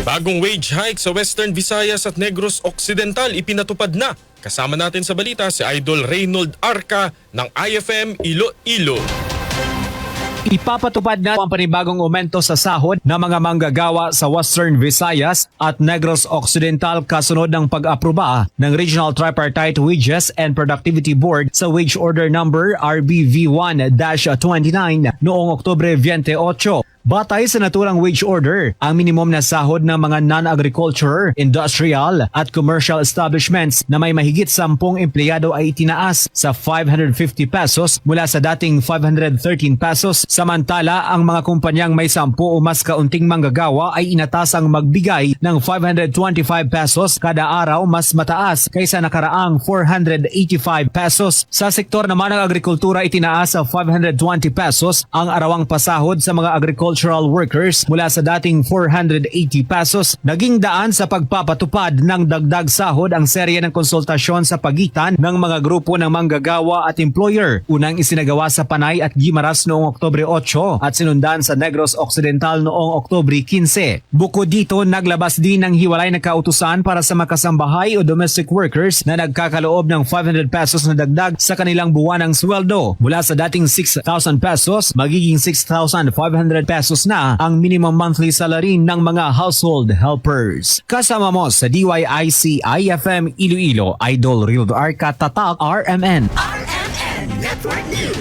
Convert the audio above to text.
Bagong wage hike sa Western Visayas at Negros Occidental ipinatupad na. Kasama natin sa balita si Idol Reynold Arca ng IFM Iloilo. Ipapatupad na ang panibagong aumento sa sahod ng mga manggagawa sa Western Visayas at Negros Occidental kasunod ng pag-aproba ng Regional Tripartite Wages and Productivity Board sa Wage Order Number RBV 1-29 noong Oktubre 28. Batay sa naturang wage order, ang minimum na sahod ng mga non-agriculture, industrial at commercial establishments na may mahigit 10 empleyado ay itinaas sa 550 pesos mula sa dating 513 pesos. Samantala, ang mga kumpanyang may 10 o mas kaunting manggagawa ay inatasang magbigay ng 525 pesos kada araw mas mataas kaysa nakaraang 485 pesos. Sa sektor naman ng agrikultura itinaas sa 520 pesos ang arawang pasahod sa mga agricultural workers mula sa dating 480 pesos. Naging daan sa pagpapatupad ng dagdag sahod ang serye ng konsultasyon sa pagitan ng mga grupo ng manggagawa at employer. Unang isinagawa sa Panay at Gimaras noong Oktobre 8 at sinundan sa Negros Occidental noong Oktobre 15. Bukod dito, naglabas din ng hiwalay na kautusan para sa makasambahay o domestic workers na nagkakaloob ng 500 pesos na dagdag sa kanilang buwanang sweldo. Mula sa dating 6,000 pesos, magiging 6,500 pesos na ang minimum monthly salary ng mga household helpers. Kasama mo sa DYIC IFM Iloilo, Idol Real Arca Tatak RMN. RMN Network News.